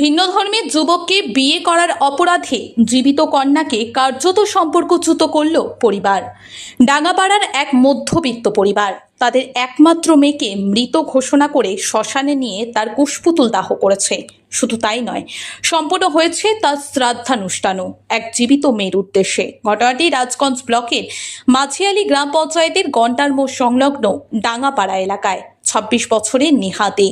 ভিন্ন ধর্মের যুবককে বিয়ে করার অপরাধে জীবিত কন্যাকে কার্যত সম্পর্কচ্যুত করল পরিবার। ডাঙ্গাপাড়ার এক মধ্যবিত্ত পরিবার। তাদের একমাত্র মেয়েকে মৃত ঘোষণা করে শ্মশানে নিয়ে তার কুশপুতুল দাহ করেছে। শুধু তাই নয়, সম্পন্ন হয়েছে তার শ্রাদ্ধানুষ্ঠানও, এক জীবিত মেয়ের উদ্দেশ্যে। ঘটনাটি রাজগঞ্জ ব্লকের মাঝিয়ালি গ্রাম পঞ্চায়েতের গন্টার মোড় সংলগ্ন ডাঙ্গাপাড়া এলাকায়, ছাব্বিশ বছরের নেহাতে।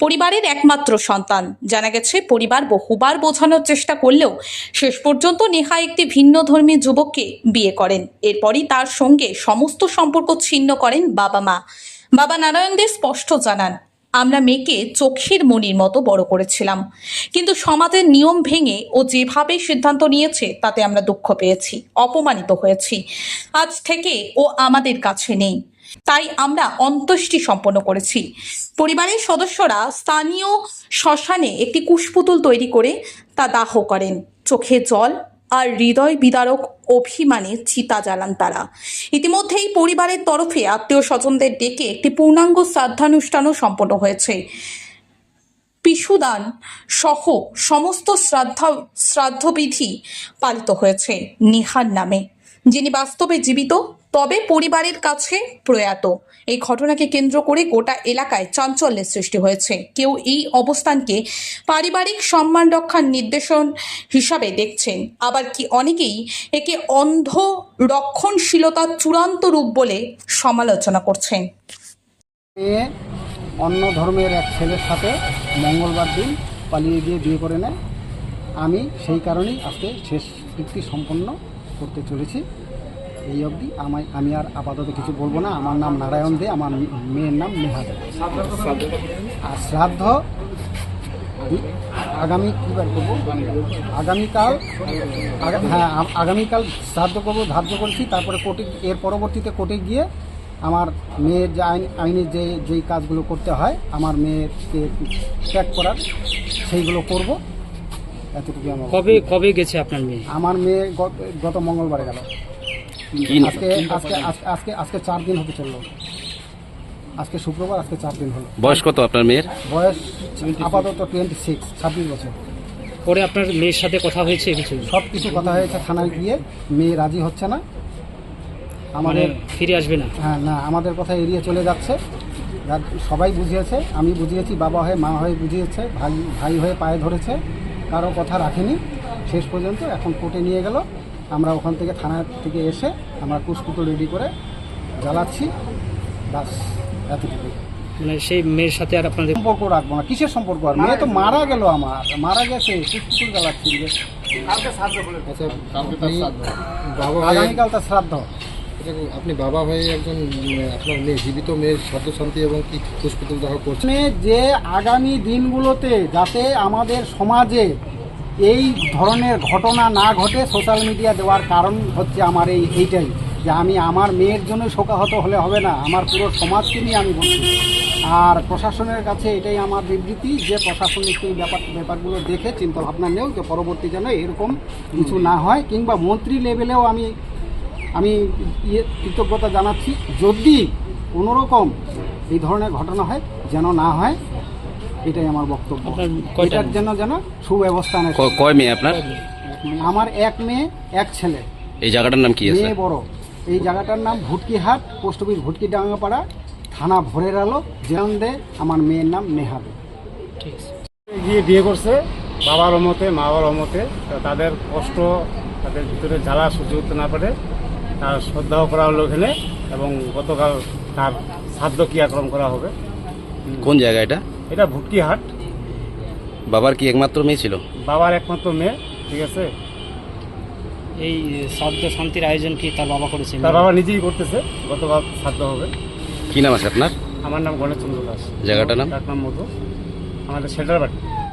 পরিবারের একমাত্র সন্তান। জানা গেছে, পরিবার বহুবার বোঝানোর চেষ্টা করলেও শেষ পর্যন্ত নেহা একটি ভিন্ন ধর্মী যুবককে বিয়ে করেন। এরপরই তার সঙ্গে সমস্ত সম্পর্ক ছিন্ন করেন বাবা মা। বাবা নারায়ণ দে স্পষ্ট জানান আমরা মেয়েকে চোখের মনির মতো বড় করেছিলাম। কিন্তু সমাজের নিয়ম ভেঙে ও যেভাবে সিদ্ধান্ত নিয়েছে, তাতে আমরা দুঃখ পেয়েছি, অপমানিত হয়েছি। আজ থেকে ও আমাদের কাছে নেই। তাই আমরা অন্ত্যেষ্টি সম্পন্ন করেছি। পরিবারের সদস্যরা স্থানীয় শ্মশানে একটি কুশপুতুল তৈরি করে তা দাহ করেন। চোখে জল আর হৃদয় বিদারক অভিমানে চিতা জ্বালান তারা। ইতিমধ্যেই পরিবারের তরফে আত্মীয় স্বজনদের ডেকে একটি পূর্ণাঙ্গ শ্রাদ্ধানুষ্ঠানও সম্পন্ন হয়েছে। পিসুদান সহ সমস্ত শ্রাদ্ধা, শ্রাদ্ধবিধি পালিত হয়েছে নিহার নামে, যিনি বাস্তবে জীবিত তবে পরিবারের কাছে প্রয়াত। এই ঘটনাকে কেন্দ্র করে গোটা এলাকায় চাঞ্চল্যের সৃষ্টি হয়েছে। কেউ এই অবস্থানকে পারিবারিক সম্মান রক্ষার নির্দেশন হিসাবে দেখছেন। আবার কি অনেকেই একে অন্ধ রক্ষণশীলতার চূড়ান্ত রূপ বলে সমালোচনা করছেন। অন্য ধর্মের এক ছেলের সাথে মঙ্গলবার দিন পালিয়ে গিয়ে বিয়ে করে নেয়। আমি সেই কারণেই আজকে শেষ কৃতি সম্পন্ন করতে চলেছি। এই অবধি। আমায় আমি আর আপাতত কিছু বলব না। আমার নাম নারায়ণ দে আমার মেয়ের নাম নেহা দে। আর শ্রাদ্ধ আগামী কী বার করব? আগামীকাল আগা- হ্যাঁ আগামীকাল শ্রাদ্ধ করব ধার্য করেছি। তারপরে কোর্টে এর পরবর্তীতে কোর্টে গিয়ে আমার মেয়ের যে আইন আইনের যে যেই কাজগুলো করতে হয় আমার মেয়েকে ত্যাগ করার সেইগুলো করব। এতটুকু আমার কবে কবে গেছে আপনার মেয়ে? আমার মেয়ে গত গত মঙ্গলবারে গেল? আজকে আজকে আজকে আজকে আজকে চার দিন হতে চলল। আজকে শুক্রবার আজকে চার দিন হলো। বয়স কত আপনার মেয়ের? বয়স আপাতত টোয়েন্টি সিক্স ছাব্বিশ বছর। পরে আপনার মেয়ের সাথে কথা হয়েছে কিছু সব কিছু কথা হয়েছে থানায় গিয়ে মেয়ে রাজি হচ্ছে না। মানে আমাদের ফিরে আসবে না? হ্যাঁ না আমাদের কথা এড়িয়ে চলে যাচ্ছে। সবাই বুঝিয়েছে আমি বুঝিয়েছি বাবা হয়ে মা হয়ে বুঝিয়েছে ভাই ভাই হয়ে পায়ে ধরেছে কারও কথা রাখেনি। শেষ পর্যন্ত এখন কোর্টে নিয়ে গেল। আমরা ওখান থেকে থানা থেকে এসে আমরা কুসকুটো রেডি করে জ্বালাচ্ছি। বাস এতটুকু মানে সেই মেয়ের সাথে আর আপনাদের সম্পর্ক রাখব না কিসের সম্পর্ক? আর মেয়ে তো মারা গেল আমার। মারা গেছে কুসকুটো জ্বালাচ্ছি। আচ্ছা আগামীকাল তার শ্রাদ্ধ। আপনি বাবা হয়ে একজন আপনার মেয়ে জীবিত মেয়ের শব্দ শান্তি এবং কি পুষ্পতুল দাহ করছেন? যে আগামী দিনগুলোতে যাতে আমাদের সমাজে এই ধরনের ঘটনা না ঘটে সোশ্যাল মিডিয়া দেওয়ার কারণ হচ্ছে আমার এই এইটাই, যে আমি আমার মেয়ের জন্য শোকাহত হলে হবে না, আমার পুরো সমাজকে নিয়ে আমি বলছি। আর প্রশাসনের কাছে এটাই আমার বিবৃতি, যে প্রশাসনিক এই ব্যাপার, ব্যাপারগুলো দেখে চিন্তা ভাবনা নেও যে পরবর্তী যেন এরকম কিছু না হয়, কিংবা মন্ত্রী লেভেলেও আমি আমি ইয়ে কৃতজ্ঞতা জানাচ্ছি, যদি কোনোরকম এই ধরনের ঘটনা হয়, যেন না হয় এটাই আমার বক্তব্য। এটার জন্য যেন সুব্যবস্থা নেয় কয় মেয়ে আপনার? আমার এক মেয়ে এক ছেলে। এই জায়গাটার নাম কি আছে? মেয়ে বড়। এই জায়গাটার নাম ভুটকিহাট পোস্ট অফিস ভুটকি ডাঙ্গাপাড়া থানা ভোরের আলো জেরন্দে আমার মেয়ের নাম নেহাবে ঠিক আছে। গিয়ে বিয়ে করছে বাবার অমতে মা বাবার অমতে তাদের কষ্ট তাদের ভিতরে জ্বালা সহ্য করতে না পারে। তার শ্রদ্ধাও করা হলো এখানে এবং গতকাল তার শ্রাদ্ধ ক্রিয়াক্রম করা হবে। কোন জায়গা এটা? এটা ভুটকি হাট। বাবার কি একমাত্র মেয়ে ছিল? বাবার একমাত্র মেয়ে ঠিক আছে? এই শ্রাদ্ধ শান্তির আয়োজন কি তার বাবা করেছে? তার বাবা নিজেই করতেছে গতকাল শ্রাদ্ধ হবে। কি নাম আছে আপনার? আমার নাম গণেশচন্দ্র দাস। জায়গাটার নাম? নাম মধু। আমাদের সেটার বাড়ি।